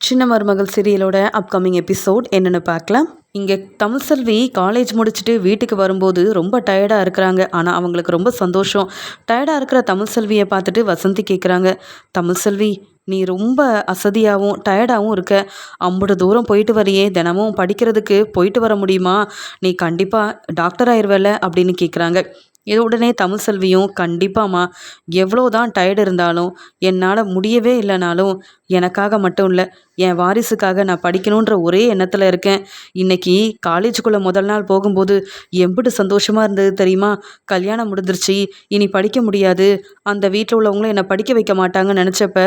சின்ன மருமகள் சீரியலோட upcoming episode என்னென்னு பார்க்கலாம். இங்கே தமிழ் செல்வி காலேஜ் முடிச்சுட்டு வீட்டுக்கு வரும்போது ரொம்ப டயர்டாக இருக்கிறாங்க. ஆனால் அவங்களுக்கு ரொம்ப சந்தோஷம். டயர்டாக இருக்கிற தமிழ் செல்வியை பார்த்துட்டு வசந்தி கேட்குறாங்க தமிழ் செல்வி நீ ரொம்ப அசதியாகவும் டயர்டாகவும் இருக்க. அம்பது தூரம் போயிட்டு வரையே. தினமும் படிக்கிறதுக்கு போயிட்டு வர முடியுமா? நீ கண்டிப்பாக டாக்டர் ஆயிடுவல அப்படின்னு கேட்குறாங்க இது உடனே தமிழ் செல்வியும் கண்டிப்பாம்மா எவ்வளோ தான் டயர்டு இருந்தாலும் என்னால் முடியவே இல்லைனாலும் எனக்காக மட்டும் இல்லை என் வாரிசுக்காக நான் படிக்கணுன்ற ஒரே எண்ணத்தில் இருக்கேன். இன்றைக்கி காலேஜுக்குள்ளே முதல் நாள் போகும்போது எம்பிட்டு சந்தோஷமாக இருந்தது தெரியுமா? கல்யாணம் முடிஞ்சிருச்சு இனி படிக்க முடியாது. அந்த வீட்டில் உள்ளவங்களும் என்னை படிக்க வைக்க மாட்டாங்கன்னு நினச்சப்ப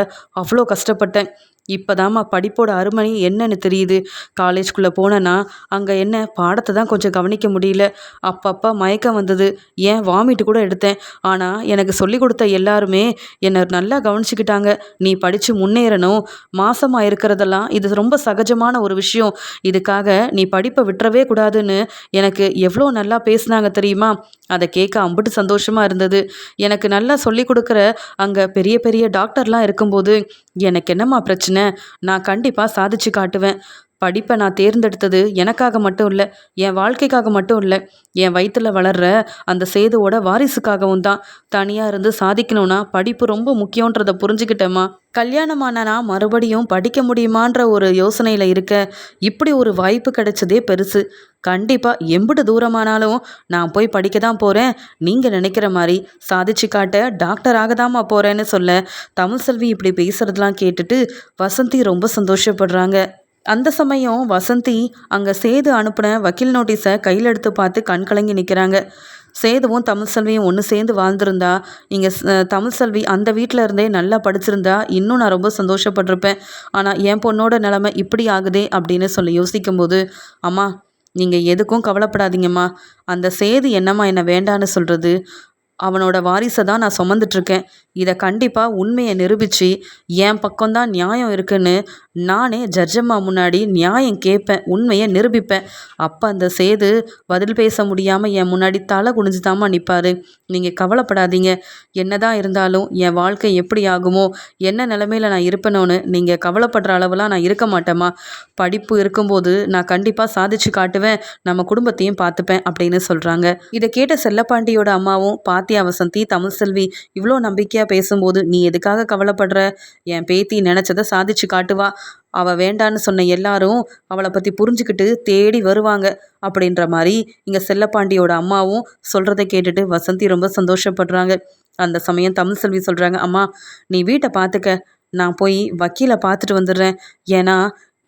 அவ்வளோ கஷ்டப்பட்டேன். இப்போதாம்மா படிப்போட அருமை என்னன்னு தெரியுது. காலேஜ்குள்ளே போனேன்னா அங்கே என்ன பாடத்தை தான் கொஞ்சம் கவனிக்க முடியல. அப்பப்போ மயக்கம் வந்தது. ஏன் வாமிட்டு கூட எடுத்தேன். ஆனால் எனக்கு சொல்லி கொடுத்த எல்லாருமே என்னை நல்லா கவனிச்சுக்கிட்டாங்க. நீ படித்து முன்னேறணும். மாசமாக இருக்கிறதெல்லாம் இது ரொம்ப சகஜமான ஒரு விஷயம். இதுக்காக நீ படிப்பை விட்டுறவே கூடாதுன்னு எனக்கு எவ்வளோ நல்லா பேசுனாங்க தெரியுமா? அதை கேட்க அம்பிட்டு சந்தோஷமாக இருந்தது. எனக்கு நல்லா சொல்லிக் கொடுக்குற அங்கே பெரிய பெரிய டாக்டர்லாம் இருக்கும்போது எனக்கு என்னம்மா பிரச்சனை? நான் கண்டிப்பாக சாதிச்சு காட்டுவேன். படிப்பை நான் தேர்ந்தெடுத்தது எனக்காக மட்டும் இல்லை என் வாழ்க்கைக்காக மட்டும் இல்லை என் வயிற்றில் வளர்கிற அந்த சேதுவோட வாரிசுக்காகவும் தான் தனியாக இருந்து சாதிக்கணும்னா படிப்பு ரொம்ப முக்கியன்றதை புரிஞ்சுக்கிட்டேம்மா. கல்யாணமானா மறுபடியும் படிக்க முடியுமான்ற ஒரு யோசனையில் இருக்க இப்படி ஒரு வாய்ப்பு கிடைச்சதே பெருசு. கண்டிப்பாக எம்பிட்டு தூரமானாலும் நான் போய் படிக்க தான் போகிறேன் நீங்கள் நினைக்கிற மாதிரி சாதிச்சு காட்ட டாக்டராக தாம்மா போகிறேன்னு சொல்ல தமிழ் செல்வி இப்படி பேசுகிறதெல்லாம் கேட்டுட்டு வசந்தி ரொம்ப சந்தோஷப்படுறாங்க. அந்த சமயம் வசந்தி அங்கே சேது அனுப்பின வக்கீல் நோட்டீஸை கையில் எடுத்து பார்த்து கண் கலங்கி நிற்கிறாங்க சேதுவும் தமிழ் செல்வியும் ஒன்று சேர்ந்து வாழ்ந்திருந்தா இங்கே தமிழ் செல்வி அந்த வீட்டில் இருந்தே நல்லா படிச்சிருந்தா இன்னும் நான் ரொம்ப சந்தோஷப்பட்டிருப்பேன். ஆனால் என் பொண்ணோட நிலமை இப்படி ஆகுதே அப்படின்னு சொல்லி யோசிக்கும்போது அம்மா நீங்கள் எதுக்கும் கவலைப்படாதீங்கம்மா. அந்த சேது என்னம்மா என்னை வேண்டான்னு சொல்கிறது அவனோட வாரிசை தான் நான் சுமந்துட்டுருக்கேன் இதை கண்டிப்பாக உண்மையை நிரூபித்து என் பக்கம்தான் நியாயம் இருக்குன்னு நானே ஜட்ஜம்மா முன்னாடி நியாயம் கேட்பேன் உண்மையை நிரூபிப்பேன். அப்போ அந்த சேது பதில் பேச முடியாமல் என் முன்னாடி தலை குனிஞ்சு தாம்மா நிற்பார் நீங்கள் கவலைப்படாதீங்க. என்னதான் இருந்தாலும் என் வாழ்க்கை எப்படி ஆகுமோ என்ன நிலமையில் நான் இருப்பேனோன்னு நீங்கள் கவலைப்படுற அளவெல்லாம் நான் இருக்க மாட்டேம்மா. படிப்பு இருக்கும்போது நான் கண்டிப்பாக சாதிச்சு காட்டுவேன் நம்ம குடும்பத்தையும் பார்த்துப்பேன் அப்படின்னு சொல்கிறாங்க இதை கேட்ட செல்லப்பாண்டியோட அம்மாவும் பாத்தியா வசந்தி தமிழ் செல்வி இவ்வளோ நம்பிக்கையாக பேசும்போது நீ எதுக்காக கவலைப்படுற? என் பேத்தி நினச்சதை சாதிச்சு காட்டுவா. அவள் வேண்டான்னு சொன்ன எல்லாரும் அவளை பற்றி புரிஞ்சுக்கிட்டு தேடி வருவாங்க அப்படின்ற மாதிரி இங்கே செல்லப்பாண்டியோட அம்மாவும் சொல்கிறத கேட்டுட்டு வசந்தி ரொம்ப சந்தோஷப்படுறாங்க. அந்த சமயம் தமிழ் செல்வி சொல்கிறாங்க அம்மா நீ வீட்டை பார்த்துக்க நான் போய் வக்கீலை பார்த்துட்டு வந்துடுறேன். ஏன்னா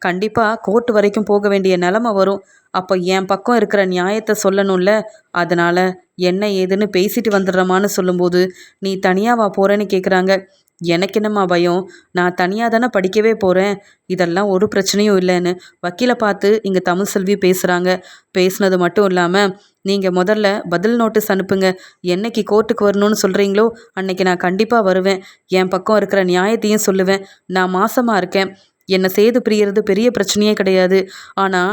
கண்டிப்பாக கோர்ட் வரைக்கும் போக வேண்டிய நிலமை வரும். அப்போ என் பக்கம் இருக்கிற நியாயத்தை சொல்லணும்ல. அதனால் என்ன ஏதுன்னு பேசிட்டு வந்துடுறமான்னு சொல்லும்போது நீ தனியாவா போகிறேன்னு கேட்குறாங்க எனக்கு என்னம்மா பயம்? நான் தனியாக தானே படிக்கவே போகிறேன் இதெல்லாம் ஒரு பிரச்சனையும் இல்லைன்னு வக்கீலை பார்த்து இங்கே தமிழ் செல்வி பேசுகிறாங்க பேசுனது மட்டும் இல்லாமல் நீங்கள் முதல்ல பதில் நோட்டீஸ் அனுப்புங்க. என்னைக்கு கோர்ட்டுக்கு வரணும்னு சொல்கிறீங்களோ அன்னைக்கு நான் கண்டிப்பாக வருவேன். என் பக்கம் இருக்கிற நியாயத்தையும் சொல்லுவேன். நான் மாசமாக இருக்கேன். என்னை சேது பிரியறது பெரிய பிரச்சனையே கிடையாது. ஆனால்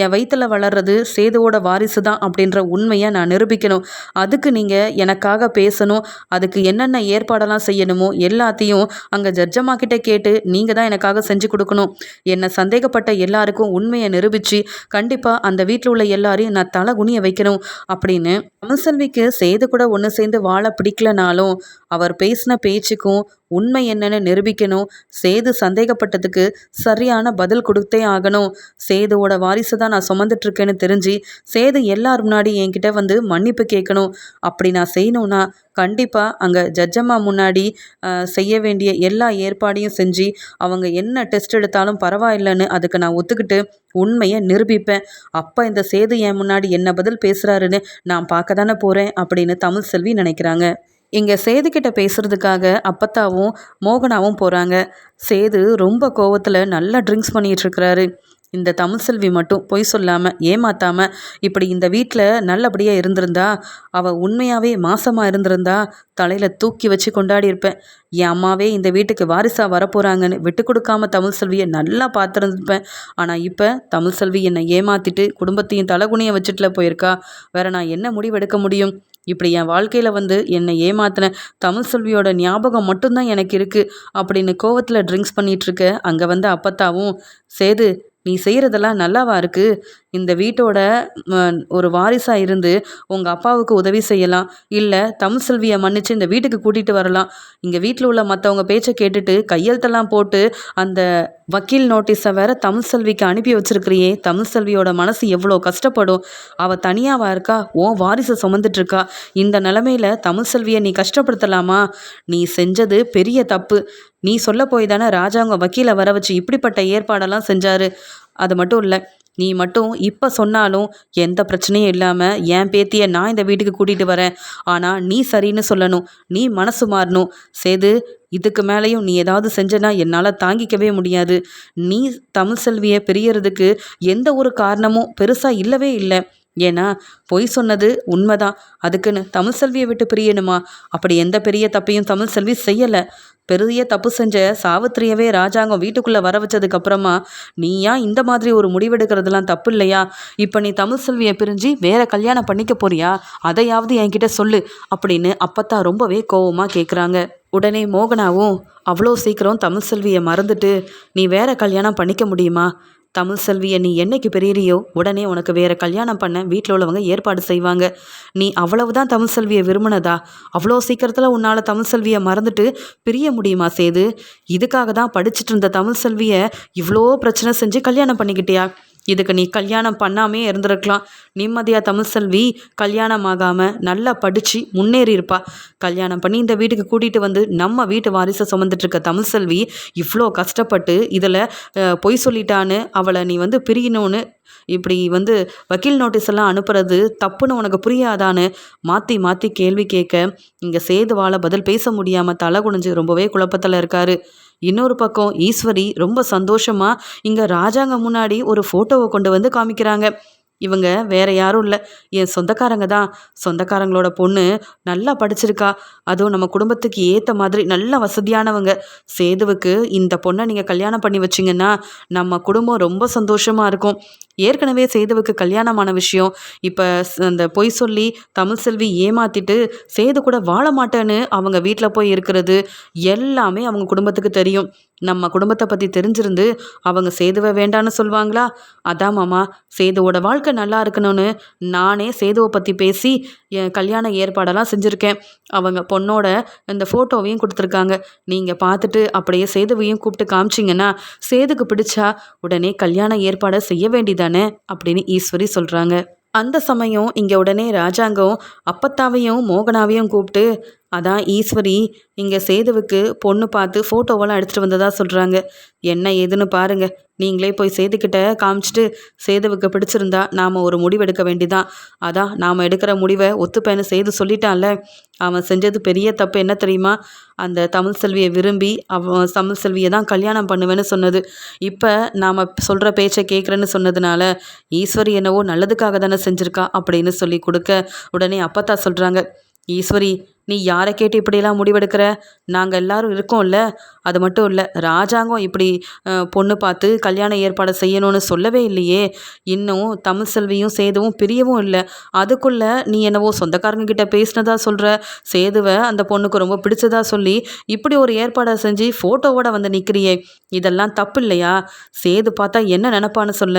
என் வயிற்றில் வளர்றது சேதுவோட வாரிசு தான் அப்படின்ற உண்மையை நான் நிரூபிக்கணும். அதுக்கு நீங்கள் எனக்காக பேசணும். அதுக்கு என்னென்ன ஏற்பாடெல்லாம் செய்யணுமோ எல்லாத்தையும் அங்கே ஜட்ஜம்மா கிட்டே கேட்டு நீங்கள் தான் எனக்காக செஞ்சு கொடுக்கணும். என்னை சந்தேகப்பட்ட எல்லாருக்கும் உண்மையை நிரூபித்து கண்டிப்பாக அந்த வீட்டில் உள்ள எல்லாரையும் நான் தலை குனிய வைக்கணும். அப்படின்னு அமசல்விக்கு சேது கூட ஒன்று சேர்ந்து வாழ பிடிக்கலனாலும் அவர் பேசின பேச்சுக்கும் உண்மை என்னன்னு நிரூபிக்கணும். சேது சந்தேகப்பட்டதுக்கு சரியான பதில் கொடுத்தே ஆகணும். சேதுவோட வாரிசு தான் நான் சுமந்துட்டுருக்கேன்னு தெரிஞ்சு சேது எல்லார் முன்னாடி என்கிட்ட வந்து மன்னிப்பு கேட்கணும். அப்படி நான் செய்யணும்னா கண்டிப்பாக அங்கே ஜட்ஜம்மா முன்னாடி செய்ய வேண்டிய எல்லா ஏற்பாடையும் செஞ்சு அவங்க என்ன டெஸ்ட் எடுத்தாலும் பரவாயில்லைன்னு அதுக்கு நான் ஒத்துக்கிட்டு உண்மையை நிரூபிப்பேன். அப்போ இந்த சேது என் முன்னாடி என்ன பதில் பேசுகிறாருன்னு நான் பார்க்க தானே போகிறேன் அப்படின்னு தமிழ் செல்வி நினைக்கிறாங்க. இங்கே சேதுக்கிட்ட பேசுகிறதுக்காக அப்பத்தாவும் மோகனாவும் போகிறாங்க சேது ரொம்ப கோவத்தில் நல்லா ட்ரிங்க்ஸ் பண்ணிகிட்ருக்கிறாரு இந்த தமிழ் செல்வி மட்டும் பொய் சொல்லாமல் ஏமாத்தாமல் இப்படி இந்த வீட்டில் நல்லபடியாக இருந்திருந்தா அவள் உண்மையாகவே மாசமாக இருந்திருந்தா தலையில் தூக்கி வச்சு கொண்டாடி இருப்பேன். என் அம்மாவே இந்த வீட்டுக்கு வாரிசாக வரப்போகிறாங்கன்னு விட்டு கொடுக்காம தமிழ் செல்வியை நல்லா பார்த்துருந்துப்பேன் ஆனால் இப்போ தமிழ் செல்வி என்னை ஏமாற்றிட்டு குடும்பத்தையும் தலைகுனியை வச்சுட்டுல போயிருக்கா. வேற நான் என்ன முடிவெடுக்க முடியும்? இப்படி என் வாழ்க்கையில் வந்து என்னை ஏமாத்தின தமிழ் செல்வியோட ஞாபகம் மட்டும்தான் எனக்கு இருக்குது அப்படின்னு கோவத்தில் ட்ரிங்க்ஸ் பண்ணிகிட்ருக்க அங்கே வந்து அப்பத்தாவும் சேது நீ செய்கிறதெல்லாம் நல்லாவா இருக்குது இந்த வீட்டோட ஒரு வாரிசாக இருந்து உங்கள் அப்பாவுக்கு உதவி செய்யலாம். இல்லை தமிழ் செல்வியை மன்னித்து இந்த வீட்டுக்கு கூட்டிகிட்டு வரலாம். இங்கே வீட்டில் உள்ள மற்றவங்க பேச்சை கேட்டுட்டு கையெழுத்தெல்லாம் போட்டு அந்த வக்கீல் நோட்டீஸை வேற தமிழ் செல்விக்கு அனுப்பி வச்சிருக்கிறியே. தமிழ் செல்வியோட மனசு எவ்வளோ கஷ்டப்படும். அவள் தனியாவா இருக்கா? ஓ வாரிசை சுமந்துட்டுருக்கா இந்த நிலமையில தமிழ் செல்வியை நீ கஷ்டப்படுத்தலாமா? நீ செஞ்சது பெரிய தப்பு. நீ சொல்ல போய் தானே ராஜாங்க வக்கீலை வர வச்சு இப்படிப்பட்ட ஏற்பாடெல்லாம் செஞ்சாரு. அது மட்டும் இல்லை நீ மட்டும் இப்போ சொன்னாலும் எந்த பிரச்சனையும் இல்லாமல் என் பேத்தியை நான் இந்த வீட்டுக்கு கூட்டிகிட்டு வரேன். ஆனால் நீ சரின்னு சொல்லணும். நீ மனசு மாறணும். சேது இதுக்கு மேலேயும் நீ ஏதாவது செஞ்சனா என்னால் தாங்கிக்கவே முடியாது. நீ தமிழ் செல்வியை பிரியறதுக்கு எந்த ஒரு காரணமும் பெருசாக இல்லவே இல்லை. ஏன்னா பொய் சொன்னது உண்மைதான். அதுக்குன்னு தமிழ் செல்வியை விட்டு பிரியணுமா? அப்படி எந்த பெரிய தப்பையும் தமிழ் செல்வி செய்யலை. பெரிய தப்பு செஞ்ச சாவித்திரியவே ராஜாங்கம் வீட்டுக்குள்ளே வர வச்சதுக்கு அப்புறமா நீயா இந்த மாதிரி ஒரு முடிவெடுக்கிறதுலாம் தப்பு இல்லையா இப்போ நீ தமிழ் செல்வியை பிரிஞ்சு வேற கல்யாணம் பண்ணிக்க போறியா? அதையாவது என்கிட்ட சொல்லு அப்படின்னு அப்பத்தா ரொம்பவே கோவமாக கேட்குறாங்க உடனே மோகனாவும் அவ்வளோ சீக்கிரம் தமிழ் செல்வியை மறந்துட்டு நீ வேற கல்யாணம் பண்ணிக்க முடியுமா? தமிழ் செல்வியை நீ என்னைக்கு பெரியறியோ? உடனே உனக்கு வேற கல்யாணம் பண்ண வீட்டில் உள்ளவங்க ஏற்பாடு செய்வாங்க. நீ அவ்வளவுதான் தமிழ் செல்வியை விரும்பினதா? அவ்வளோ சீக்கிரத்தில் உன்னால் தமிழ் செல்வியை மறந்துட்டு பிரிய முடியுமா சேது? இதுக்காக தான் படிச்சுட்டு இருந்த தமிழ் செல்வியை இவ்வளோ பிரச்சனை செஞ்சு கல்யாணம் பண்ணிக்கிட்டியா? இதுக்கு நீ கல்யாணம் பண்ணாமே இருந்திருக்கலாம். நிம்மதியாக தமிழ் செல்வி கல்யாணம் ஆகாமல் நல்லா படித்து முன்னேறி இருப்பா கல்யாணம் பண்ணி இந்த வீட்டுக்கு கூட்டிகிட்டு வந்து நம்ம வீட்டு வாரிசை சுமந்துட்டுருக்க தமிழ் செல்வி இவ்வளோ கஷ்டப்பட்டு இதில் பொய் சொல்லிட்டான்னு அவளை நீ வந்து பிரியணும்னு இப்படி வந்து வக்கீல் நோட்டீஸ் எல்லாம் அனுப்புறது தப்புன்னு உனக்கு புரியாதான்னு மாற்றி மாற்றி கேள்வி கேட்க இங்கே சேதுவால பதில் பேச முடியாமல் தலை குனிஞ்சு ரொம்பவே குழப்பத்தில் இருக்காரு. இன்னொரு பக்கம் ஈஸ்வரி ரொம்ப சந்தோஷமாக இங்கே ராஜாங்க முன்னாடி ஒரு ஃபோட்டோவை கொண்டு வந்து காமிக்கிறாங்க. இவங்க வேற யாரும் இல்லை. என் சொந்தக்காரங்க தான். சொந்தக்காரங்களோட பொண்ணு நல்லா படிச்சிருக்கா. அதுவும் நம்ம குடும்பத்துக்கு ஏற்ற மாதிரி நல்ல வசதியானவங்க. சேதுவுக்கு இந்த பொண்ணை நீங்கள் கல்யாணம் பண்ணி வச்சிங்கன்னா நம்ம குடும்பம் ரொம்ப சந்தோஷமாக இருக்கும். ஏற்கனவே சேதுவுக்கு கல்யாணமான விஷயம். இப்போ அந்த பொய் சொல்லி தமிழ் செல்வி ஏமாத்திட்டு சேது கூட வாழ மாட்டேன்னு அவங்க வீட்டில் போய் இருக்கிறது எல்லாமே அவங்க குடும்பத்துக்கு தெரியும். நம்ம குடும்பத்தை பற்றி தெரிஞ்சிருந்து அவங்க சேதுவை வேண்டான்னு சொல்லுவாங்களா அதான் மாமா சேதுவோட வாழ்க்கை நல்லா இருக்கணும்னு நானே சேதுவை பற்றி பேசி கல்யாண ஏற்பாடெல்லாம் செஞ்சுருக்கேன். அவங்க பொண்ணோட இந்த ஃபோட்டோவையும் கொடுத்துருக்காங்க. நீங்கள் பார்த்துட்டு அப்படியே சேதுவையும் கூப்பிட்டு காமிச்சிங்கன்னா சேதுக்கு பிடிச்சா உடனே கல்யாண ஏற்பாடை செய்ய வேண்டிதானே அப்படின்னு ஈஸ்வரி சொல்கிறாங்க அந்த சமயம் இங்கே உடனே ராஜாங்கம் அப்பத்தாவையும் மோகனாவையும் கூப்பிட்டு அதான் ஈஸ்வரி இங்கே சேதுவுக்கு பொண்ணு பார்த்து ஃபோட்டோவெல்லாம் எடுத்துகிட்டு வந்ததாக சொல்கிறாங்க என்ன ஏதுன்னு பாருங்கள் நீங்களே போய் சேதுக்கிட்ட காமிச்சிட்டு சேதுவுக்கு பிடிச்சிருந்தா நாம் ஒரு முடிவு எடுக்க வேண்டிதான். அதான் நாம் எடுக்கிற முடிவை ஒத்துப்பேன்னு சேது சொல்லிட்டான்ல. அவன் செஞ்சது பெரிய தப்பு என்ன தெரியுமா? அந்த தமிழ் செல்வியை விரும்பி அவன் தமிழ் செல்வியை தான் கல்யாணம் பண்ணுவேன்னு சொன்னது. இப்போ நாம் சொல்கிற பேச்சை கேட்குறேன்னு சொன்னதுனால ஈஸ்வரி என்னவோ நல்லதுக்காக தானே செஞ்சுருக்கா அப்படின்னு சொல்லி கொடுக்க உடனே அப்பத்தா சொல்கிறாங்க ஈஸ்வரி நீ யாரை கேட்டு இப்படியெல்லாம் முடிவெடுக்கிற? நாங்கள் எல்லாரும் இருக்கோம்ல. அது மட்டும் இல்லை ராஜாங்கம் இப்படி பொண்ணு பார்த்து கல்யாண ஏற்பாடு செய்யணும்னு சொல்லவே இல்லையே. இன்னும் தமிழ் செல்வியும் சேதுவும் பிரியவும் இல்லை. அதுக்குள்ளே நீ என்னவோ சொந்தக்காரங்க கிட்ட பேசினதா சொல்கிற சேதுவை அந்த பொண்ணுக்கு ரொம்ப பிடிச்சதா சொல்லி இப்படி ஒரு ஏற்பாடை செஞ்சு ஃபோட்டோவோட வந்து நிற்கிறியே இதெல்லாம் தப்பு இல்லையா? சேது பார்த்தா என்ன நினப்பான்னு சொல்ல.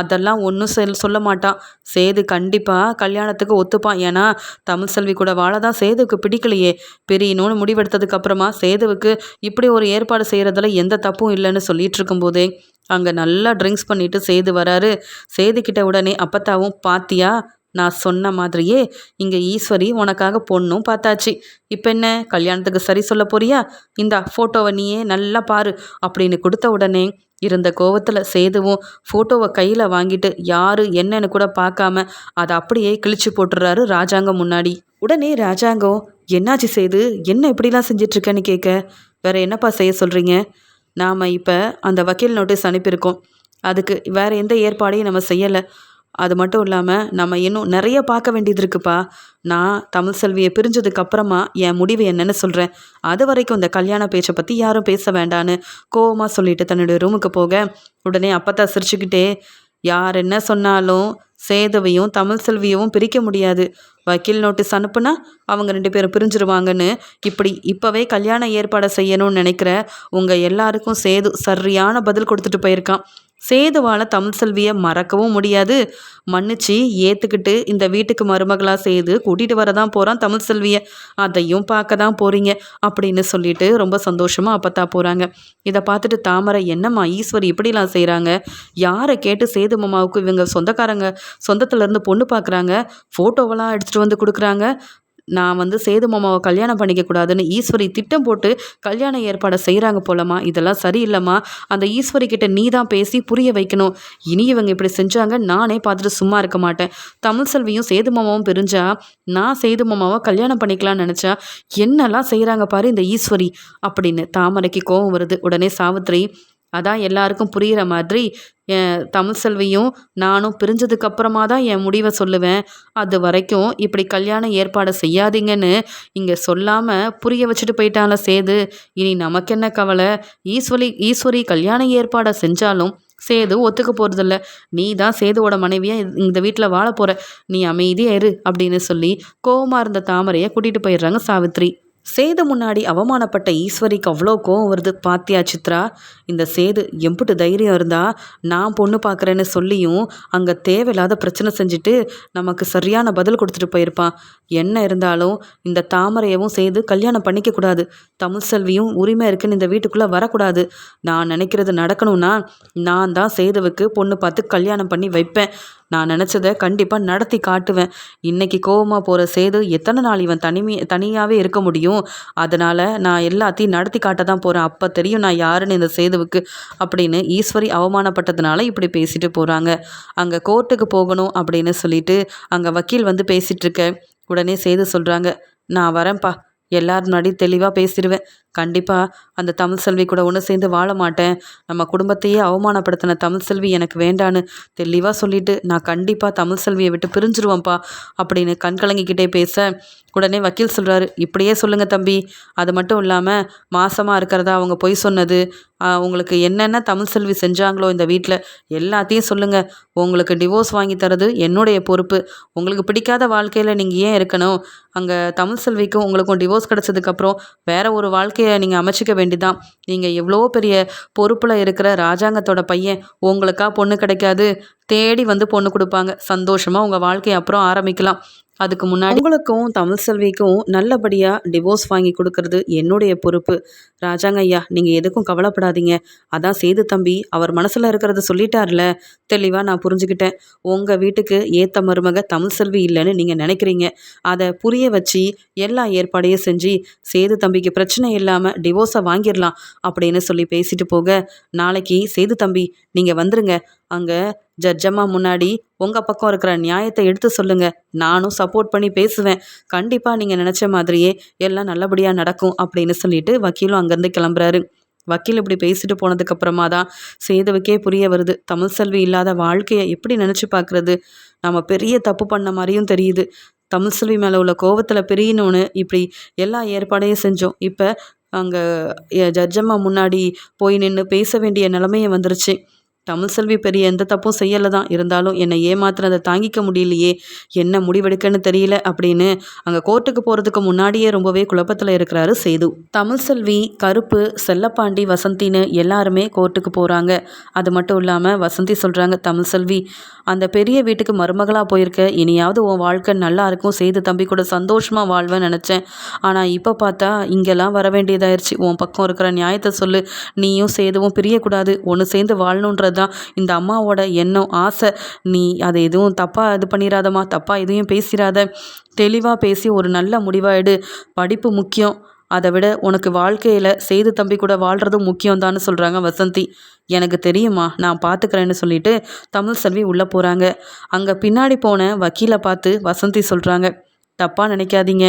அதெல்லாம் ஒன்றும் செல் சொல்ல மாட்டான் சேது கண்டிப்பாக கல்யாணத்துக்கு ஒத்துப்பான். ஏன்னா தமிழ் செல்வி கூட வாழ தான் சேதுக்கு பிடிக்கலையே. பெரியணும்னு முடிவெடுத்ததுக்கு அப்புறமா சேதுவுக்கு இப்படி ஒரு ஏற்பாடு செய்கிறதுல எந்த தப்பும் இல்லைன்னு சொல்லிட்டு இருக்கும்போதே அங்கே நல்லா ட்ரிங்க்ஸ் பண்ணிட்டு சேது வராரு. சேது கிட்ட உடனே அப்பத்தாவும் பாத்தியா? நான் சொன்ன மாதிரியே இங்கே ஈஸ்வரி உனக்காக பொண்ணும் பார்த்தாச்சு. இப்போ என்ன கல்யாணத்துக்கு சரி சொல்ல போறியா? இந்தா ஃபோட்டோவை நீயே நல்லா பாரு அப்படின்னு கொடுத்த உடனே இருந்த கோவத்தில் சேதுவும் ஃபோட்டோவை கையில் வாங்கிட்டு யாரு என்னன்னு கூட பார்க்காம அதை அப்படியே கிழிச்சு போட்டுறாரு ராஜாங்கம் முன்னாடி. உடனே ராஜாங்கம் என்னாச்சு செய்து என்ன இப்படிலாம் செஞ்சிட்ருக்கேன்னு கேட்க வேற என்னப்பா செய்ய சொல்கிறீங்க நாம் இப்போ அந்த வக்கீல் நோட்டீஸ் அனுப்பியிருக்கோம். அதுக்கு வேறு எந்த ஏற்பாடையும் நம்ம செய்யலை. அது மட்டும் இல்லாமல் நம்ம இன்னும் நிறைய பார்க்க வேண்டியது இருக்குப்பா. நான் தமிழ் செல்வியை பிரிஞ்சதுக்கு அப்புறமா என் முடிவு என்னன்னு சொல்கிறேன் அது வரைக்கும் இந்த கல்யாண பேச்சை பற்றி யாரும் பேச வேண்டான்னு கோவமாக சொல்லிட்டு தன்னுடைய ரூமுக்கு போக உடனே அப்பத்தா சிரிச்சுக்கிட்டே யார் என்ன சொன்னாலும் சேதுவையும் தமிழ் செல்வியவும் பிரிக்க முடியாது. வக்கீல் நோட்டீஸ் அனுப்புனா அவங்க ரெண்டு பேரும் பிரிஞ்சிருவாங்கன்னு. இப்படி இப்போவே கல்யாண ஏற்பாடை செய்யணும்னு நினைக்கிற உங்கள் எல்லாருக்கும் சேது சரியான பதில் கொடுத்துட்டு போயிருக்கான். சேதுவால் தமிழ் செல்வியை மறக்கவும் முடியாது. மன்னிச்சு ஏற்றுக்கிட்டு இந்த வீட்டுக்கு மருமகளாக செய்து கூட்டிகிட்டு வர தான் போகிறான் தமிழ் செல்வியை. அதையும் பார்க்க தான் போகிறீங்க அப்படின்னு சொல்லிட்டு ரொம்ப சந்தோஷமாக அப்பத்தா போகிறாங்க இதை பார்த்துட்டு தாமரை என்னம்மா ஈஸ்வரி இப்படிலாம் செய்கிறாங்க யாரை கேட்டு சேது மாமாவுக்கு இவங்க சொந்தக்காரங்க சொந்தத்துலேருந்து பொண்ணு பார்க்குறாங்க ஃபோட்டோவெல்லாம் எடுத்துகிட்டு வந்து கொடுக்குறாங்க. நான் வந்து சேது மாமாவை கல்யாணம் பண்ணிக்க கூடாதுன்னு ஈஸ்வரி திட்டம் போட்டு கல்யாண ஏற்பாடை செய்கிறாங்க போலம்மா. இதெல்லாம் சரியில்லைம்மா. அந்த ஈஸ்வரி கிட்ட நீ தான் பேசி புரிய வைக்கணும். இனி இவங்க இப்படி செஞ்சாங்க நானே பார்த்துட்டு சும்மா இருக்க மாட்டேன். தமிழ் செல்வியும் சேது மாமாவும் பிரிஞ்சா நான் சேது மாமாவை கல்யாணம் பண்ணிக்கலாம்னு நினச்சா என்னெல்லாம் செய்கிறாங்க பாரு இந்த ஈஸ்வரி. அப்படின்னு தாமரைக்கு கோபம் வருது. உடனே சாவித்ரி அதான் எல்லாருக்கும் புரிகிற மாதிரி என் தமிழ் செல்வியும் நானும் பிரிஞ்சதுக்கு அப்புறமா தான் என் முடிவை சொல்லுவேன். அது வரைக்கும் இப்படி கல்யாணம் ஏற்பாடு செய்யாதீங்கன்னு இங்கே சொல்லாமல் புரிய வச்சுட்டு போயிட்டால சேது. இனி நமக்கு என்ன கவலை? ஈஸ்வரி ஈஸ்வரி கல்யாண ஏற்பாடை செஞ்சாலும் சேது ஒத்துக்க போகிறதில்ல நீ தான் சேதுவோட மனைவியாக இந்த வீட்டில் வாழ போகிற நீ அமைதியாக இரு அப்படின்னு சொல்லி கோவமாக இருந்த தாமரையை கூட்டிகிட்டு போயிடுறாங்க சாவித்ரி. சேது முன்னாடி அவமானப்பட்ட ஈஸ்வரிக்கு அவ்வளோ கோவம் வருது. பாத்தியா சித்ரா? இந்த சேது எம்புட்டு தைரியம் இருந்தா நான் பொண்ணு பார்க்குறேன்னு சொல்லியும் அங்கே தேவையில்லாத பிரச்சனை செஞ்சுட்டு நமக்கு சரியான பதில் கொடுத்துட்டு போயிருப்பான் என்ன இருந்தாலும் இந்த தாமரையவும் சேது கல்யாணம் பண்ணிக்கக்கூடாது தமிழ் செல்வியும் உரிமை இருக்குன்னு இந்த வீட்டுக்குள்ளே வரக்கூடாது. நான் நினைக்கிறது நடக்கணும்னா நான் தான் சேதுவுக்கு பொண்ணு பார்த்து கல்யாணம் பண்ணி வைப்பேன். நான் நினச்சதை கண்டிப்பாக நடத்தி காட்டுவேன். இன்னைக்கு கோவமாக போகிற சேது எத்தனை நாள் இவன் தனிமை தனியாகவே இருக்க முடியும்? அதனால் நான் எல்லாத்தையும் நடத்தி காட்ட தான் போகிறேன் அப்போ தெரியும் நான் யாருன்னு இந்த சேது ராஜாவுக்கு அப்படின்னு ஈஸ்வரி அவமானப்பட்டதுனால இப்படி பேசிட்டு போகிறாங்க அங்கே கோர்ட்டுக்கு போகணும் அப்படின்னு சொல்லிட்டு அங்கே வக்கீல் வந்து பேசிகிட்ருக்க உடனே செய்து சொல்கிறாங்க நான் வரேன்ப்பா. எல்லார் முன்னாடி தெளிவாக பேசிடுவேன். கண்டிப்பாக அந்த தமிழ் செல்வி கூட ஒன்று சேர்ந்து வாழ மாட்டேன். நம்ம குடும்பத்தையே அவமானப்படுத்தின தமிழ் செல்வி எனக்கு வேண்டான்னு தெளிவாக சொல்லிட்டு நான் கண்டிப்பாக தமிழ் செல்வியை விட்டு பிரிஞ்சிருவேன்ப்பா அப்படின்னு கண்கலங்கிக்கிட்டே பேச உடனே வக்கீல் சொல்கிறாரு இப்படியே சொல்லுங்கள் தம்பி. அது மட்டும் இல்லாமல் மாசமாக இருக்கிறதா அவங்க பொய் சொன்னது உங்களுக்கு என்னென்ன தமிழ் செல்வி செஞ்சாங்களோ இந்த வீட்டில் எல்லாத்தையும் சொல்லுங்கள் உங்களுக்கு டிவோர்ஸ் வாங்கி தரது என்னுடைய பொறுப்பு. உங்களுக்கு பிடிக்காத வாழ்க்கையில் நீங்கள் ஏன் இருக்கணும்? அங்கே தமிழ் செல்விக்கும் உங்களுக்கும் டிவோர்ஸ் கிடச்சதுக்கப்புறம் வேறு ஒரு வாழ்க்கையை நீங்கள் அமைச்சிக்க வேண்டிதான். நீங்கள் எவ்வளோ பெரிய பொறுப்பில் இருக்கிற ராஜாங்கத்தோட பையன் உங்களுக்கா பொண்ணு கிடைக்காது. தேடி வந்து பொண்ணு கொடுப்பாங்க. சந்தோஷமாக உங்கள் வாழ்க்கையை அப்புறம் ஆரம்பிக்கலாம். அதுக்கு முன்னாடி உங்களுக்கும் தமிழ் செல்விக்கும் நல்லபடியாக டிவோர்ஸ் வாங்கி கொடுக்கறது என்னுடைய பொறுப்பு. ராஜாங்க ஐயா நீங்கள் எதுக்கும் கவலைப்படாதீங்க. அதான் சேது தம்பி அவர் மனசில் இருக்கிறத சொல்லிட்டார்ல. தெளிவாக நான் புரிஞ்சுக்கிட்டேன். உங்கள் வீட்டுக்கு ஏற்ற மருமக தமிழ் செல்வி இல்லைன்னு நீங்கள் நினைக்கிறீங்க. அதை புரிய வச்சு எல்லா ஏற்பாடையும் செஞ்சு சேது தம்பிக்கு பிரச்சனை இல்லாமல் டிவோர்ஸை வாங்கிடலாம் அப்படின்னு சொல்லி பேசிட்டு போக நாளைக்கு சேது தம்பி நீங்கள் வந்துருங்க. அங்கே ஜட்ஜம்மா முன்னாடி உங்கள் பக்கம் இருக்கிற நியாயத்தை எடுத்து சொல்லுங்கள் நானும் சப்போர்ட் பண்ணி பேசுவேன். கண்டிப்பாக நீங்கள் நினச்ச மாதிரியே எல்லாம் நல்லபடியாக நடக்கும் அப்படின்னு சொல்லிட்டு வக்கீலும் அங்கேருந்து கிளம்புறாரு. வக்கீல் இப்படி பேசிட்டு போனதுக்கப்புறமா தான் சேதுவுக்கே புரிய வருது. தமிழ் செல்வி இல்லாத வாழ்க்கையை எப்படி நினச்சி பார்க்குறது? நம்ம பெரிய தப்பு பண்ண மாதிரியும் தெரியுது. தமிழ் செல்வி மேலே உள்ள கோவத்தில் பிரியணும்னு இப்படி எல்லா ஏற்பாடையும் செஞ்சோம். இப்போ அங்கே ஜட்ஜம்மா முன்னாடி போய் நின்று பேச வேண்டிய நிலமையை வந்துருச்சு. தமிழ் செல்வி பெரிய எந்த தப்பும் செய்யலை தான் இருந்தாலும் என்னை ஏமாத்தினதை தாங்கிக்க முடியலையே என்ன முடிவெடுக்கன்னு தெரியல அப்படின்னு அங்கே கோர்ட்டுக்கு போகிறதுக்கு முன்னாடியே ரொம்பவே குழப்பத்தில் இருக்கிறாரு சேது. தமிழ் செல்வி கருப்பு செல்லப்பாண்டி வசந்தின்னு எல்லாருமே கோர்ட்டுக்கு போகிறாங்க அது மட்டும் இல்லாமல் வசந்தி சொல்கிறாங்க தமிழ் செல்வி அந்த பெரிய வீட்டுக்கு மருமகளாக போயிருக்க. இனியாவது உன் வாழ்க்கை நல்லா இருக்கும். சேது தம்பி கூட சந்தோஷமாக வாழ்வேன்னு நினச்சேன். ஆனால் இப்போ பார்த்தா இங்கெல்லாம் வர வேண்டியதாயிருச்சு. உன் பக்கம் இருக்கிற நியாயத்தை சொல்லு. நீயும் சேதுவும் பிரியக்கூடாது. ஒன்று சேர்ந்து வாழணுன்ற வாழணுன்றது தான் இந்த அம்மாவோட எண்ணம் ஆசை. நீ அதை எதுவும் தப்பாக இது பண்ணிடாதம்மா தப்பாக எதையும் பேசிடாத தெளிவாக பேசி ஒரு நல்ல முடிவாயிடு. படிப்பு முக்கியம். அதை விட உனக்கு வாழ்க்கையில் செய்து தம்பி கூட வாழ்கிறதும் முக்கியம்தான்னு சொல்கிறாங்க வசந்தி. எனக்கு தெரியுமா நான் பார்த்துக்கிறேன்னு சொல்லிட்டு தமிழ் செல்வி உள்ளே போகிறாங்க அங்கே பின்னாடி போன வக்கீலை பார்த்து வசந்தி சொல்கிறாங்க தப்பாக நினைக்காதீங்க.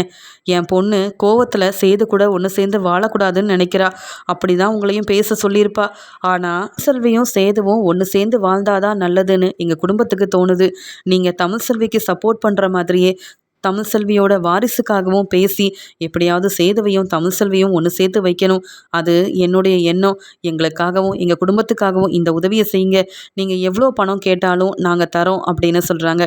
என் பொண்ணு கோவத்தில் சேது கூட ஒன்று சேர்ந்து வாழக்கூடாதுன்னு நினைக்கிறா. அப்படி தான் உங்களையும் பேச சொல்லியிருப்பா. ஆனால் செல்வியும் சேதுவும் ஒன்று சேர்ந்து வாழ்ந்தாதான் நல்லதுன்னு எங்கள் குடும்பத்துக்கு தோணுது. நீங்கள் தமிழ் செல்விக்கு சப்போர்ட் பண்ணுற மாதிரியே தமிழ் செல்வியோட வாரிசுக்காகவும் பேசி எப்படியாவது சேதுவையும் தமிழ் செல்வியும் ஒன்று சேர்த்து வைக்கணும். அது என்னுடைய எண்ணம். எங்களுக்காகவும் எங்கள் குடும்பத்துக்காகவும் இந்த உதவியை செய்யுங்க. நீங்கள் எவ்வளோ பணம் கேட்டாலும் நாங்கள் தரோம் அப்படின்னு சொல்கிறாங்க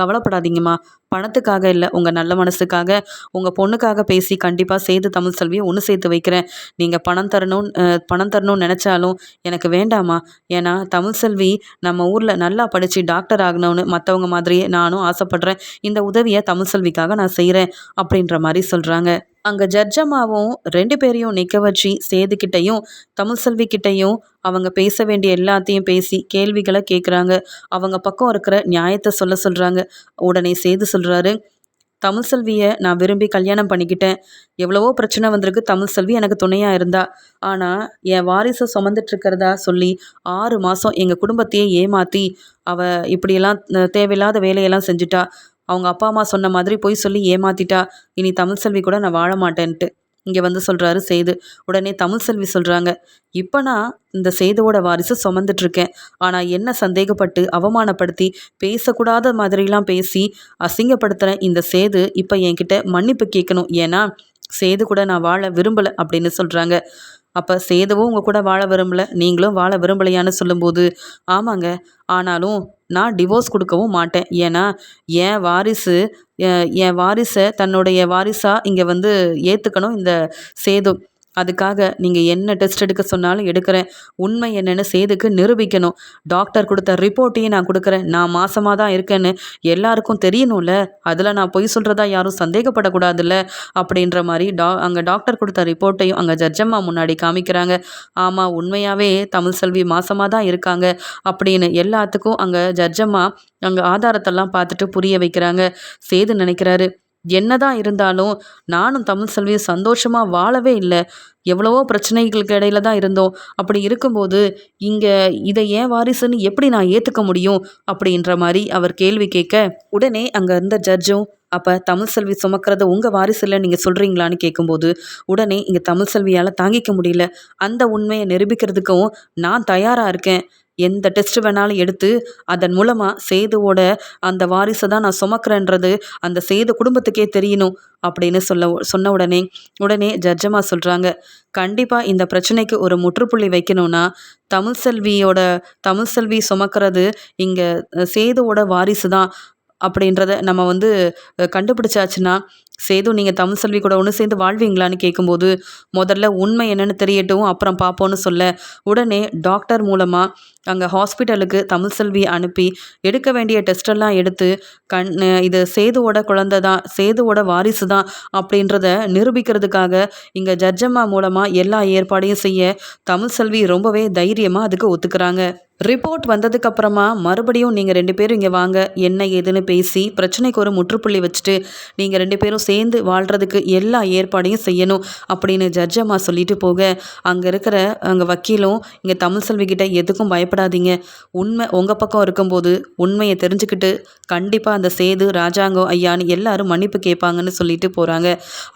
கவலைப்படாதீங்கம்மா. பணத்துக்காக இல்லை உங்கள் நல்ல மனசுக்காக. உங்கள் பொண்ணுக்காக பேசி கண்டிப்பாக சேர்த்து தமிழ் செல்வியை ஒன்று சேர்த்து வைக்கிறேன். நீங்கள் பணம் தரணும் பணம் தரணும்னு நினச்சாலும் எனக்கு வேண்டாமா ஏன்னா தமிழ் செல்வி நம்ம ஊரில் நல்லா படித்து டாக்டர் ஆகணும்னு மற்றவங்க மாதிரியே நானும் ஆசைப்பட்றேன். இந்த உதவியை தமிழ் செல்விக்காக நான் செய்கிறேன் அப்படின்ற மாதிரி சொல்கிறாங்க அங்கே ஜட்ஜம்மாவும் ரெண்டு பேரையும் நிற்க வச்சு சேதுக்கிட்டையும் தமிழ்செல்வி கிட்டையும் அவங்க பேச வேண்டிய எல்லாத்தையும் பேசி கேள்விகளை கேட்குறாங்க அவங்க பக்கம் இருக்கிற நியாயத்தை சொல்ல சொல்கிறாங்க உடனே சேது சொல்கிறாரு தமிழ் செல்வியை நான் விரும்பி கல்யாணம் பண்ணிக்கிட்டேன். எவ்வளவோ பிரச்சனை வந்திருக்கு. தமிழ் செல்வி எனக்கு துணையாக இருந்தா. ஆனால் என் வாரிசை சுமந்துட்டுருக்கிறதா சொல்லி ஆறு மாதம் எங்கள் குடும்பத்தையே ஏமாற்றி அவள் இப்படியெல்லாம் தேவையில்லாத வேலையெல்லாம் செஞ்சுட்டா. அவங்க அப்பா அம்மா சொன்ன மாதிரி போய் சொல்லி ஏமாத்திட்டா. இனி தமிழ் செல்வி கூட நான் வாழ மாட்டேன்ட்டு. இங்கே வந்து சொல்கிறாரு சேது. உடனே தமிழ் செல்வி சொல்கிறாங்க இப்போ நான் இந்த சேதுவோட வாரிசு சுமந்துட்டுருக்கேன் ஆனால் என்ன சந்தேகப்பட்டு அவமானப்படுத்தி பேசக்கூடாத மாதிரிலாம் பேசி அசிங்கப்படுத்துகிற இந்த சேது இப்போ என்கிட்ட மன்னிப்பு கேட்கணும் ஏன்னா சேது கூட நான் வாழ விரும்பலை அப்படின்னு சொல்கிறாங்க அப்போ சேதுவும் உங்கள் கூட வாழ விரும்பலை. நீங்களும் வாழ விரும்பலையான்னு சொல்லும்போது ஆமாங்க. ஆனாலும் நான் டிவோர்ஸ் கொடுக்கவும் மாட்டேன். ஏன்னா என் வாரிசு என் என் வாரிசை தன்னுடைய வாரிசாக இங்கே வந்து ஏற்றுக்கணும் இந்த சேது. அதுக்காக நீங்கள் என்ன டெஸ்ட் எடுக்க சொன்னாலும் எடுக்கிறேன். உண்மை என்னென்னு சேதுக்கு நிரூபிக்கணும். டாக்டர் கொடுத்த ரிப்போர்ட்டையும் நான் கொடுக்குறேன். நான் மாசமாக தான் இருக்கேன்னு எல்லாருக்கும் தெரியணும்ல? அதில் நான் பொய் சொல்கிறதா யாரும் சந்தேகப்படக்கூடாதுல்ல? அப்படின்ற மாதிரி டா அங்கே டாக்டர் கொடுத்த ரிப்போர்ட்டையும் அங்கே ஜட்ஜம்மா முன்னாடி காமிக்கிறாங்க. ஆமாம் உண்மையாகவே தமிழ் செல்வி மாசமாக தான் இருக்காங்க அப்படின்னு எல்லாத்துக்கும் அங்கே ஜட்ஜம்மா அங்கே ஆதாரத்தெல்லாம் பார்த்துட்டு புரிய வைக்கிறாங்க. சேது நினைக்கிறாரு. என்னதான் இருந்தாலும் நானும் தமிழ் செல்வியும் சந்தோஷமாக வாழவே இல்லை. எவ்வளவோ பிரச்சனைகளுக்கு இடையில தான் இருந்தோம். அப்படி இருக்கும்போது இங்கே இதை ஏன் வாரிசுன்னு எப்படி நான் ஏற்றுக்க முடியும்? அப்படின்ற மாதிரி அவர் கேள்வி கேட்க உடனே அங்கே இருந்த ஜட்ஜும் அப்போ தமிழ் செல்வி சுமக்கிறத உங்கள் வாரிசு இல்லை நீங்கள் சொல்கிறீங்களான்னு கேட்கும்போது உடனே இங்கே தமிழ் செல்வியால் தாங்கிக்க முடியல. அந்த உண்மையை நிரூபிக்கிறதுக்கும் நான் தயாராக இருக்கேன். எந்த டெஸ்ட் வேணாலும் எடுத்து அதன் மூலமாக சேதுவோட அந்த வாரிசை தான் நான் சுமக்கிறேன்றது அந்த சேது குடும்பத்துக்கே தெரியணும் அப்படின்னு சொல்ல சொன்ன உடனே உடனே ஜட்ஜமாக சொல்கிறாங்க கண்டிப்பாக இந்த பிரச்சனைக்கு ஒரு முற்றுப்புள்ளி வைக்கணும்னா தமிழ் செல்வியோட தமிழ் செல்வி சுமக்கிறது இங்கே சேதுவோட வாரிசு தான் அப்படின்றத நம்ம வந்து கண்டுபிடிச்சாச்சுன்னா சேது நீங்கள் தமிழ் செல்வி கூட ஒன்று சேர்ந்து வாழ்வீங்களான்னு கேட்கும்போது முதல்ல உண்மை என்னென்னு தெரியட்டும் அப்புறம் பார்ப்போன்னு சொல்ல. உடனே டாக்டர் மூலமாக அங்கே ஹாஸ்பிட்டலுக்கு தமிழ் செல்வி அனுப்பி எடுக்க வேண்டிய டெஸ்டெல்லாம் எடுத்து கண் இது சேதுவோட குழந்தை தான் சேதுவோட வாரிசு தான் அப்படின்றத நிரூபிக்கிறதுக்காக இங்கே ஜட்ஜம்மா மூலமாக எல்லா ஏற்பாடையும் செய்ய தமிழ் செல்வி ரொம்பவே தைரியமாக அதுக்கு ஒத்துக்கிறாங்க. ரிப்போர்ட் வந்ததுக்கப்புறமா மறுபடியும் நீங்கள் ரெண்டு பேரும் இங்கே வாங்க என்ன ஏதுன்னு பேசி பிரச்சனைக்கு ஒரு முற்றுப்புள்ளி வச்சுட்டு நீங்கள் ரெண்டு பேரும் சேர்ந்து வாழ்கிறதுக்கு எல்லா ஏற்பாடையும் செய்யணும் அப்படின்னு ஜட்ஜம்மா சொல்லிட்டு போக அங்கே இருக்கிற அங்கே வக்கீலும் இங்கே தமிழ் செல்விக்கிட்ட எதுக்கும் பயப்படாதீங்க. உண்மை உங்கள் பக்கம் இருக்கும்போது உண்மையை தெரிஞ்சுக்கிட்டு கண்டிப்பாக அந்த சேது ராஜாங்கம் ஐயான்னு எல்லாரும் மன்னிப்பு கேட்பாங்கன்னு சொல்லிட்டு போகிறாங்க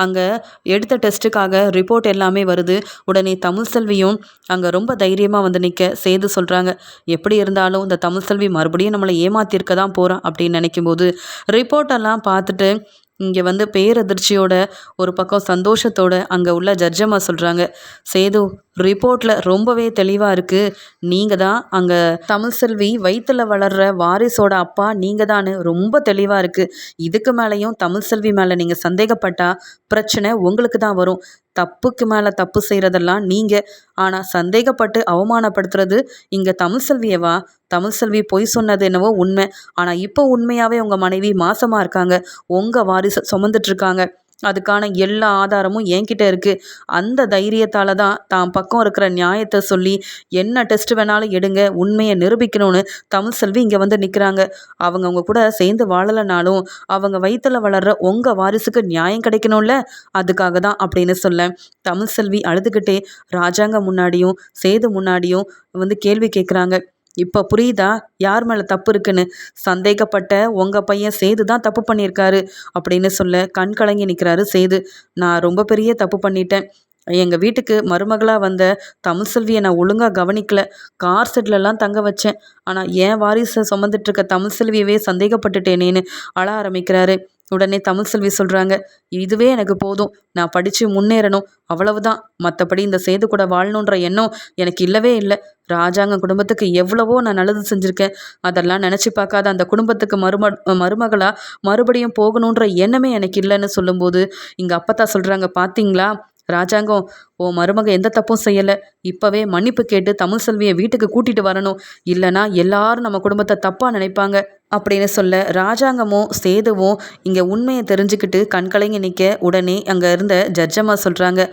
அங்கே எடுத்த டெஸ்ட்டுக்காக ரிப்போர்ட் எல்லாமே வருது. உடனே தமிழ் செல்வியும் அங்கே ரொம்ப தைரியமாக வந்து நிற்க சேது சொல்கிறாங்க எப்படி இருந்தாலும் இந்த தமிழ் செல்வி மறுபடியும் நம்மளை ஏமாத்திருக்க தான் போகிறான் அப்படின்னு நினைக்கும்போது ரிப்போர்ட்டெல்லாம் பார்த்துட்டு இங்கே வந்து பேரதிர்ச்சியோட ஒரு பக்கம் சந்தோஷத்தோட அங்கே உள்ள ஜட்ஜம்மா சொல்கிறாங்க சேது ரிப்போர்ட்டில் ரொம்பவே தெளிவாக இருக்குது நீங்கள் தான் அங்கே தமிழ் செல்வி வயிற்றில் வளர்கிற வாரிசோட அப்பா நீங்கள் தான் ரொம்ப தெளிவாக இருக்குது இதுக்கு மேலேயும் தமிழ் செல்வி மேலே நீங்கள் சந்தேகப்பட்டால் பிரச்சனை உங்களுக்கு தான் வரும். தப்புக்கு மேலே தப்பு செய்கிறதெல்லாம் நீங்கள் ஆனால் சந்தேகப்பட்டு அவமானப்படுத்துறது இங்கே தமிழ் செல்வியவா தமிழ் செல்வி பொய் சொன்னது என்னவோ உண்மை. ஆனால் இப்போ உண்மையாகவே உங்கள் மனைவி மாசமாக இருக்காங்க. உங்கள் வாரிசு சுமந்துட்டுருக்காங்க அதுக்கான எல்லா ஆதாரமும் என்கிட்ட இருக்குது அந்த தைரியத்தால் தான் தான் பக்கம் இருக்கிற நியாயத்தை சொல்லி என்ன டெஸ்ட் வேணாலும் எடுங்க உண்மையை நிரூபிக்கணும்னு தமிழ் செல்வி இங்கே வந்து நிற்கிறாங்க அவங்க அவங்க கூட சேர்ந்து வாழலைனாலும் அவங்க வயிற்றில் வளர்கிற உங்கள் வாரிசுக்கு நியாயம் கிடைக்கணும்ல? அதுக்காக தான் அப்படின்னு சொல்ல தமிழ் செல்வி அழுதுகிட்டே ராஜாங்க முன்னாடியும் சேது முன்னாடியும் வந்து கேள்வி கேட்குறாங்க. இப்போ புரியுதா? யார் மேலே தப்பு இருக்குன்னு? சந்தேகப்பட்ட உங்கள் பையன் சேது தான் தப்பு பண்ணியிருக்காரு அப்படின்னு சொல்ல கண் கலங்கி நிற்கிறாரு சேது. நான் ரொம்ப பெரிய தப்பு பண்ணிட்டேன். எங்கள் வீட்டுக்கு மருமகளாக வந்த தமிழ் செல்வியை நான் ஒழுங்காக கவனிக்கல. கார் செட்லலாம் தங்க வச்சேன். ஆனால் என் வாரிசை சுமந்துட்டு இருக்க தமிழ் செல்வியவே சந்தேகப்பட்டுட்டேனேன்னு அழ ஆரம்பிக்கிறாரு. உடனே தமிழ் செல்வி சொல்கிறாங்க இதுவே எனக்கு போதும். நான் படித்து முன்னேறணும். அவ்வளவுதான். மற்றபடி இந்த சேது கூட வாழணுன்ற எண்ணம் எனக்கு இல்லவே இல்லை. ராஜாங்க குடும்பத்துக்கு எவ்வளவோ நான் நல்லது செஞ்சுருக்கேன். அதெல்லாம் நினச்சி பார்க்காத அந்த குடும்பத்துக்கு மரும மருமகளாக மறுபடியும் போகணுன்ற எண்ணமே எனக்கு இல்லைன்னு சொல்லும்போது இங்கே அப்பத்தா சொல்கிறாங்க பார்த்தீங்களா ராஜாங்கம் ஓ மருமக எந்த தப்பும் செய்யலை. இப்போவே மன்னிப்பு கேட்டு தமிழ் செல்வியை வீட்டுக்கு கூட்டிகிட்டு வரணும். இல்லைனா எல்லாரும் நம்ம குடும்பத்தை தப்பாக நினைப்பாங்க. அப்படின்னு சொல்ல ராஜாங்கமும் சேதுவும் இங்கே உண்மையை தெரிஞ்சுக்கிட்டு கண்கலங்கி நிற்க உடனே அங்கே இருந்த ஜட்ஜம்மா சொல்கிறாங்க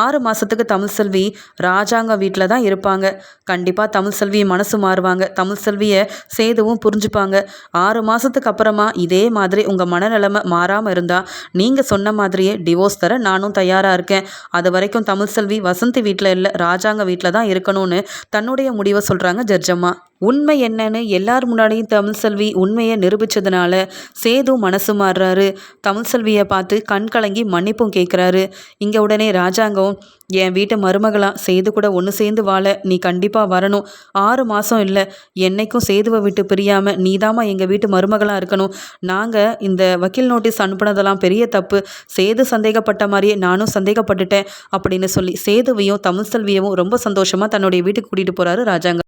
ஆறு மாதத்துக்கு தமிழ் செல்வி ராஜாங்க வீட்டில் தான் இருப்பாங்க. கண்டிப்பாக தமிழ் செல்வி மனசு மாறுவாங்க. தமிழ் செல்வியை சேதுவும் புரிஞ்சுப்பாங்க. ஆறு மாதத்துக்கு அப்புறமா இதே மாதிரி உங்கள் மனநிலைமை மாறாமல் இருந்தால் நீங்கள் சொன்ன மாதிரியே டிவோர்ஸ் தர நானும் தயாராக இருக்கேன். அது வரைக்கும் தமிழ் செல்வி வசந்தி வீட்டில் இல்லை ராஜாங்க வீட்டில் தான் இருக்கணும்னு தன்னுடைய முடிவை சொல்கிறாங்க ஜட்ஜம்மா. உண்மை என்னன்னு எல்லார் முன்னாடியும் தமிழ் செல்வி உண்மையை நிரூபித்ததுனால சேது மனசு மாறுறாரு. தமிழ் செல்வியை பார்த்து கண் கலங்கி மன்னிப்பும் கேட்குறாரு இங்கே உடனே ராஜாங்க ராஜாங்கம் என் வீட்டு மருமகளாக சேது கூட ஒன்று சேர்ந்து வாழ நீ கண்டிப்பாக வரணும். ஆறு மாதம் இல்லை என்னைக்கும் சேதுவை விட்டு பிரியாமல் நீதாம்மா எங்கள் வீட்டு மருமகளாக இருக்கணும். நாங்கள் இந்த வக்கீல் நோட்டீஸ் அனுப்புனதெல்லாம் பெரிய தப்பு. சேது சந்தேகப்பட்ட மாதிரியே நானும் சந்தேகப்பட்டுட்டேன் அப்படின்னு சொல்லி சேதுவையும் தமிழ் செல்வியவும் ரொம்ப சந்தோஷமாக தன்னுடைய வீட்டுக்கு கூட்டிகிட்டு போகிறாரு ராஜாங்க.